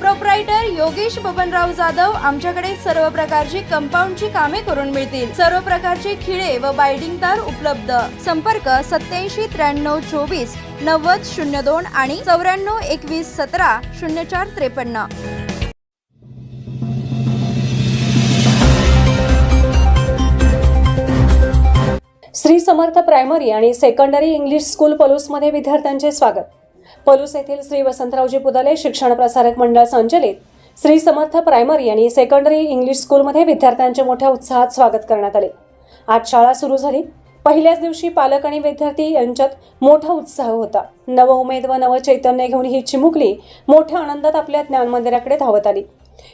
Proprietor Yogesh Babanrao Jadhav आमच्याकडे सर्व प्रकारची कंपाऊंडची कामे करून मिळतील. सर्व प्रकारचे खिळे व बायडिंग तार उपलब्ध. संपर्क सत्याऐंशी त्र्याण्णव चोवीस नव्वद शून्य दोन आणि चौऱ्याण्णव एकवीस सतरा शून्य चार त्रेपन्न. श्री समर्थ प्रायमरी आणि सेकंडरी इंग्लिश स्कूल पलूसमध्ये विद्यार्थ्यांचे स्वागत. पलूस येथील श्री वसंतरावजी पुदाले शिक्षण प्रसारक मंडळ संचलित श्री समर्थ प्रायमरी आणि सेकंडरी इंग्लिश स्कूलमध्ये विद्यार्थ्यांचे मोठ्या उत्साहात स्वागत करण्यात आले. आज शाळा सुरू झाली. पहिल्याच दिवशी पालक आणि विद्यार्थी यांच्यात मोठा उत्साह होता. नव उमेद व नव चैतन्य घेऊन ही चिमुकली मोठ्या आनंदात आपल्या ज्ञान मंदिराकडे धावत आली.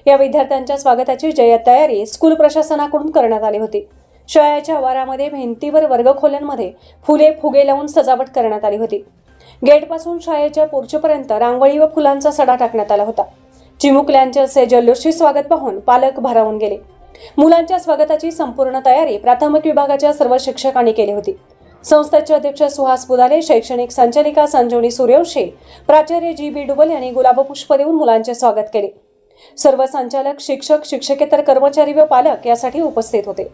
या विद्यार्थ्यांच्या स्वागताची जय्यत तयारी स्कूल प्रशासनाकडून करण्यात आली होती. शाळेच्या आवारामध्ये भिंतीवर वर्गखोल्यांमध्ये फुले फुगे लावून सजावट करण्यात आली होती. गेटपासून शाळेच्या पोर्चपर्यंत रांगोळी व फुलांचा सडा टाकण्यात आला होता. चिमुकल्यांचे असे जल्लोषी स्वागत पाहून पालक भारावून गेले. मुलांच्या स्वागताची संपूर्ण तयारी प्राथमिक विभागाच्या सर्व शिक्षकांनी केली होती. संस्थेचे अध्यक्ष सुहास बुदाले शैक्षणिक संचालिका संजीवनी सूर्यवंशी प्राचार्य जी बी डुबल यांनी गुलाबपुष्प देऊन मुलांचे स्वागत केले. सर्व संचालक शिक्षक शिक्षकेतर कर्मचारी व पालक यासाठी उपस्थित होते.